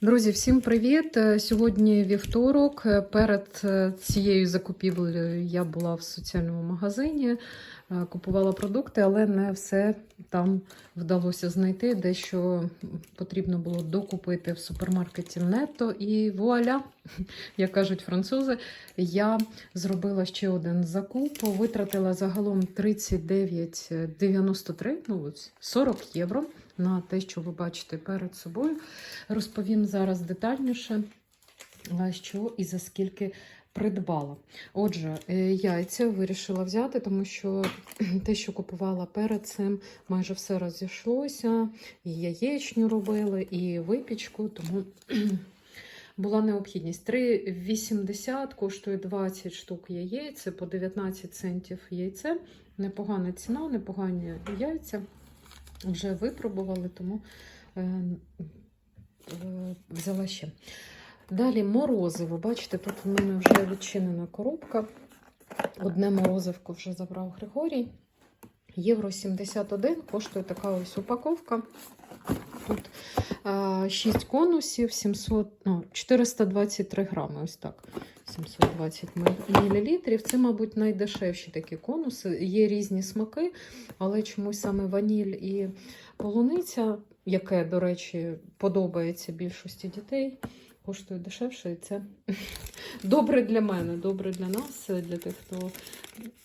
Друзі, всім привіт! Е, Сьогодні вівторок. Е, Перед е, цією закупівлею я була в соціальному магазині, купувала продукти, але не все там вдалося знайти. Дещо потрібно було докупити в супермаркеті Нетто. І вуаля, як кажуть французи, я зробила ще один закуп, витратила загалом 39,93, ну ось 40 євро на те, що ви бачите перед собою. Розповім зараз детальніше, що і за скільки придбала. Отже, е, яйця вирішила взяти, тому що те, що купувала перед цим, майже все розійшлося. І яєчню робили, і випічку, тому була необхідність. 3,80 коштує 20 штук яєць, по 19 центів яйце. Непогана ціна, непогані яйця. Вже випробували, тому е, е, взяла ще. Далі морозиво. Бачите, тут в мене вже відчинена коробка. Одне морозивко вже забрав Григорій. Євро 71 коштує така ось упаковка. Тут а, 6 конусів, 700, ну, 423 грами, ось так. 720 мл. Це, мабуть, найдешевші такі конуси. Є різні смаки, але чомусь саме ваніль і полуниця, яке, до речі, подобається більшості дітей, коштує дешевше. І це добре для мене, добре для нас, для тих, хто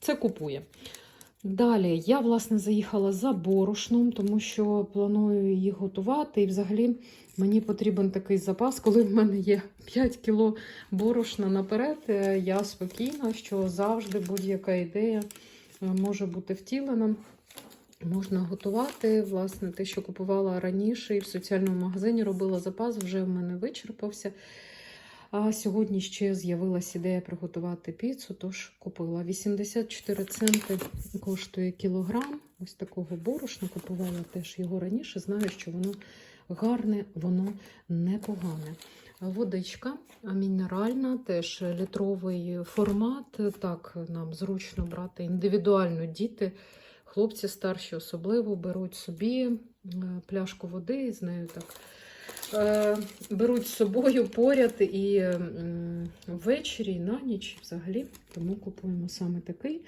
це купує. Далі я, власне, заїхала за борошном, тому що планую їх готувати. І взагалі мені потрібен такий запас, коли в мене є 5 кіло борошна наперед. е, Я спокійна, що завжди будь-яка ідея е, може бути втілена. Можна готувати. Власне, те, що купувала раніше і в соціальному магазині робила запас, вже в мене вичерпався. А сьогодні ще з'явилася ідея приготувати піцу, тож купила. 84 центи коштує кілограм. Ось такого борошна купувала теж його раніше. Знаю, що воно гарне, воно непогане. Водичка мінеральна, теж літровий формат. Так нам зручно брати індивідуально діти. Хлопці старші особливо беруть собі е, пляшку води, і з нею так беруть з собою поряд і ввечері, і на ніч взагалі. Тому купуємо саме такий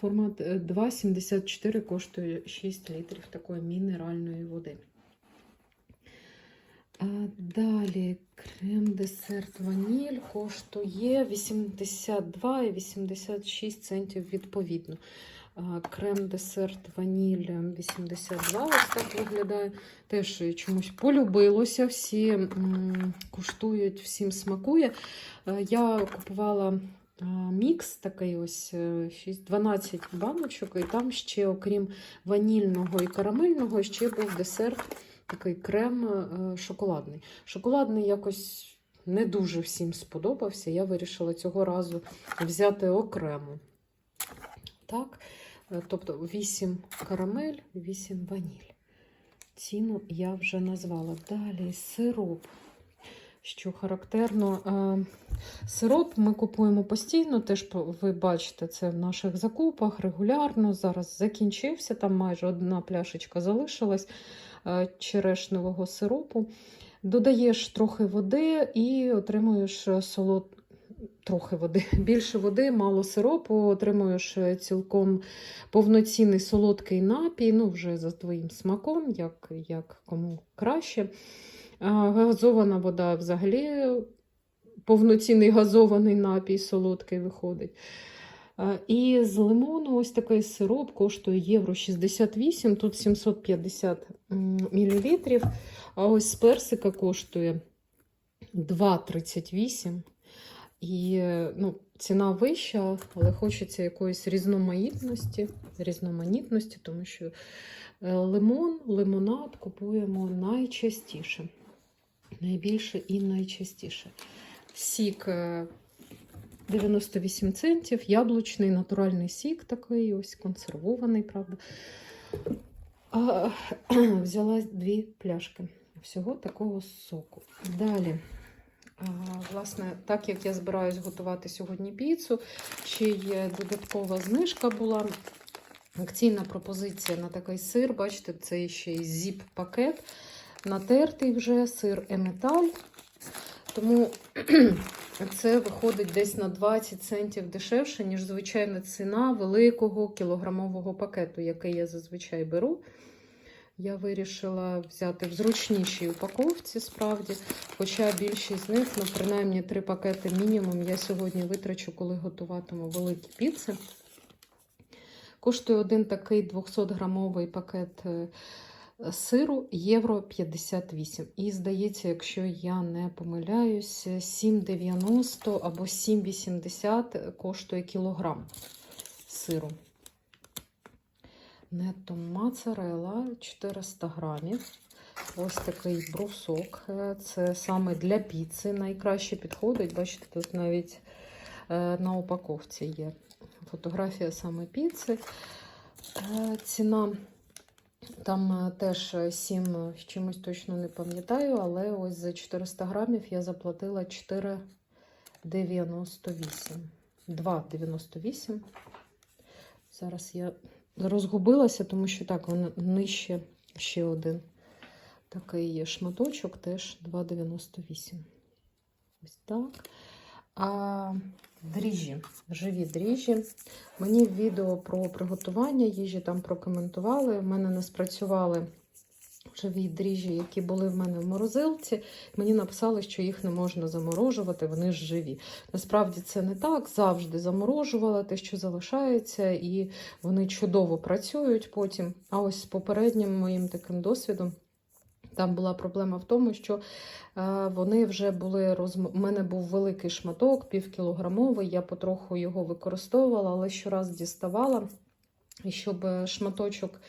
формат. Е, 2,74 коштує 6 літрів такої мінеральної води. Далі крем-десерт ваніль коштує 82 і 86 центів відповідно. Крем-десерт ваніль 82, ось так виглядає. Теж чомусь полюбилося, всі куштують, всім смакує. Е, Я купувала мікс такий ось е, 6, 12 баночок, і там ще, окрім ванільного і карамельного, ще був десерт такий крем е, шоколадний. Шоколадний якось не дуже всім сподобався. Я вирішила цього разу взяти окремо. Так, е, тобто 8 карамель, 8 ваніль. Ціну я вже назвала. Далі сироп. Що характерно, е, сироп ми купуємо постійно, теж ви бачите це в наших закупах регулярно. Зараз закінчився, там майже одна пляшечка залишилась черешневого сиропу. Додаєш трохи води і отримуєш солод... трохи води, більше води, мало сиропу, отримуєш е, цілком повноцінний солодкий напій, ну вже за твоїм смаком, як, як кому краще. Газована вода взагалі повноцінний газований напій солодкий виходить. А, І з лимону ось такий сироп коштує євро 68, тут 750 мл. А ось з персика коштує 2,38. І е, ну, ціна вища, але хочеться якоїсь різноманітності, різноманітності, тому що е, лимон, лимонад купуємо найчастіше. Найбільше і найчастіше. Сік е, 98 центів, яблучний натуральний сік такий, ось консервований, правда. А, взяла дві пляшки всього такого соку. Далі. Власне, так як я збираюсь готувати сьогодні піцу, ще є додаткова знижка була. Акційна пропозиція на такий сир. Бачите, це ще й зіп-пакет. натертий вже сир Еметаль. Тому це виходить десь на 20 центів дешевше, ніж звичайна ціна великого кілограмового пакету, який я зазвичай беру. Я вирішила взяти в зручнішій упаковці, справді. Хоча більшість з них, ну, принаймні три пакети мінімум, я сьогодні витрачу, коли готуватиму великі піци. Коштує один такий 200-грамовий пакет е, сиру євро 58. І здається, якщо я не помиляюсь, 7,90 або 7,80 коштує кілограм сиру. Нетто моцарелла 400 грамів. Ось такий брусок. Це саме для піци найкраще підходить. Бачите, тут навіть е, на упаковці є фотографія саме піци. Е, Ціна там е, теж 7 з чимось точно не пам'ятаю, але ось за 400 грамів я заплатила 4,98. 2,98. Зараз я розгубилася, тому що так, воно нижче ще один такий є шматочок, теж 2,98. Ось так. А дріжджі, живі дріжджі. Мені відео про приготування їжі там прокоментували. У мене не спрацювали живі дріжджі, які були в мене в морозилці. Мені написали, що їх не можна заморожувати, вони ж живі. Насправді це не так. Завжди заморожувала те, що залишається, і вони чудово працюють потім. А ось з попереднім моїм таким досвідом. Там була проблема в тому, що е, вони вже були розм... У мене був великий шматок, півкілограмовий. Я потроху його використовувала, але щораз діставала. Щоб е, шматочок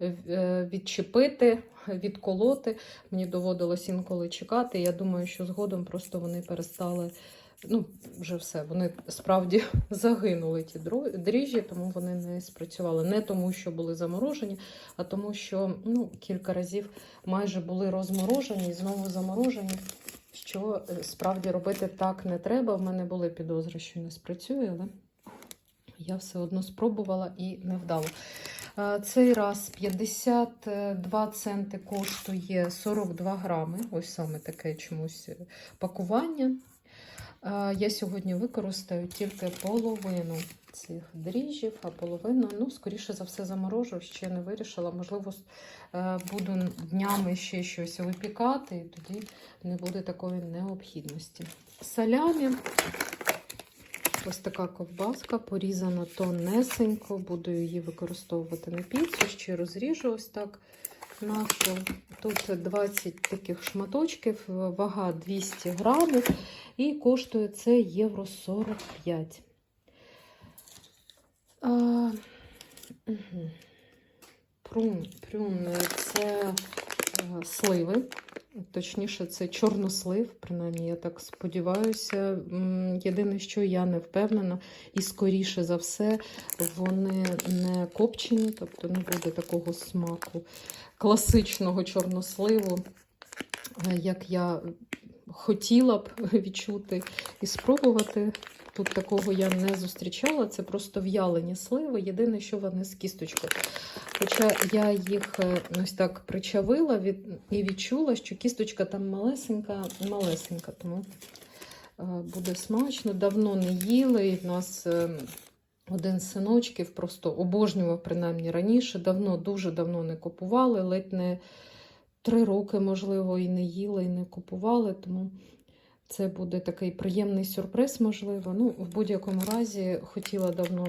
е, відчепити, відколоти, мені доводилось інколи чекати. Я думаю, що згодом просто вони перестали. Ну, вже все. Вони справді загинули ті дріжджі, тому вони не спрацювали. Не тому, що були заморожені, а тому, що ну, кілька разів майже були розморожені і знову заморожені. Що е, справді робити так не треба. В мене були підозри, що не спрацює, але я все одно спробувала і не вдало. Е, Цей раз 52 центи коштує 42 грами. Ось саме таке чомусь е, пакування. Е, Я сьогодні використаю тільки половину цих дріжджів, а половину, ну, скоріше за все, заморожу, ще не вирішила. Можливо, е, буду днями ще щось випікати, і тоді не буде такої необхідності. Салямі. Ось така ковбаска, порізана тонесенько. Буду її використовувати на піцу. Ще розріжу ось так навпіл. Тут 20 таких шматочків, вага 200 грамів. І коштує це євро 45. А, угу. Прун це е, сливи. Точніше, це чорнослив, принаймні, я так сподіваюся. Єдине, що я не впевнена, і скоріше за все, вони не копчені, тобто не буде такого смаку класичного чорносливу, е, як я хотіла б відчути і спробувати. Тут такого я не зустрічала, це просто в'ялені сливи. Єдине, що вони з кісточкою. Хоча я їх е, ось так причавила від... і відчула, що кісточка там малесенька, малесенька, тому е, буде смачно. Давно не їли. І в нас е, один з синочків просто обожнював, принаймні раніше. Давно, дуже давно не купували, ледь не три роки, можливо, і не їли, і не купували. Тому це буде такий приємний сюрприз, можливо. Ну, в будь-якому разі хотіла давно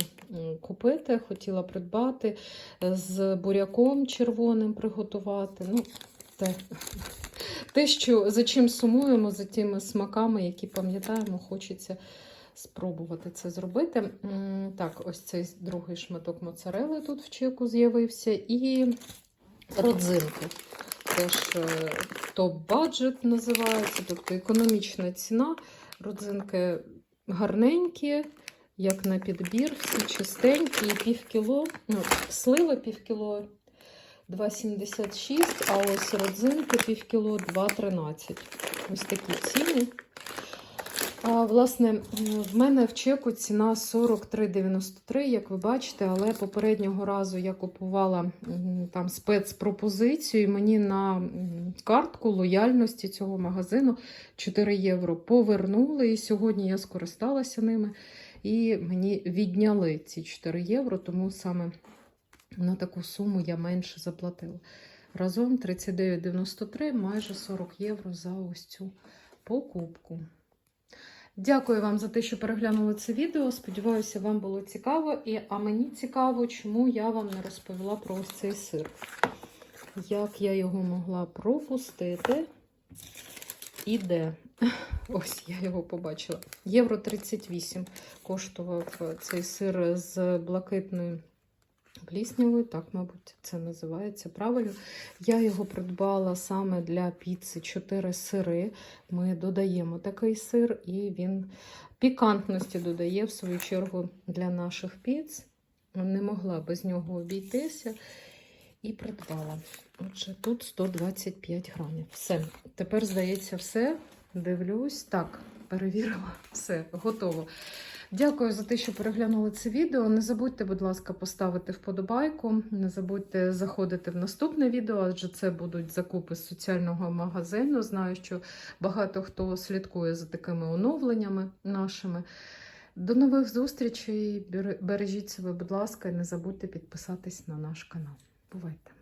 купити, хотіла придбати е, з буряком червоним приготувати. Ну, те, те, що за чим сумуємо, за тими смаками, які пам'ятаємо, хочеться спробувати це зробити. Так, ось цей другий шматок моцарели тут в чеку з'явився. І родзинки. Теж е, топ-баджет називається, тобто економічна ціна. Родзинки гарненькі, як на підбір, всі чистенькі, і пів кіло, ну, сливи пів кіло 2,76, а ось родзинки пів кіло 2,13. Ось такі ціни. Власне, в мене в чеку ціна 43,93, як ви бачите, але попереднього разу я купувала там спецпропозицію, і мені на картку лояльності цього магазину 4 євро повернули. І сьогодні я скористалася ними, і мені відняли ці 4 євро, тому саме на таку суму я менше заплатила. Разом 39,93, майже 40 євро за ось цю покупку. Дякую вам за те, що переглянули це відео. Сподіваюся, вам було цікаво. І, а мені цікаво, чому я вам не розповіла про ось цей сир. Як я його могла пропустити? І де? Ось я його побачила. Євро 38 коштував цей сир з блакитною пліснявою, так, мабуть, це називається правильно. Я його придбала саме для піци 4 сири. Ми додаємо такий сир, і він пікантності додає, в свою чергу, для наших піц. Не могла без нього обійтися і придбала. Отже, тут 125 грамів. Все. Тепер, здається, все. Дивлюсь. Так, перевірила. Все, готово. Дякую за те, що переглянули це відео. Не забудьте, будь ласка, поставити вподобайку. Не забудьте заходити в наступне відео, адже це будуть закупи з соціального магазину. Знаю, що багато хто слідкує за такими оновленнями нашими. До нових зустрічей. Бережіть себе, будь ласка, і не забудьте підписатись на наш канал. Бувайте!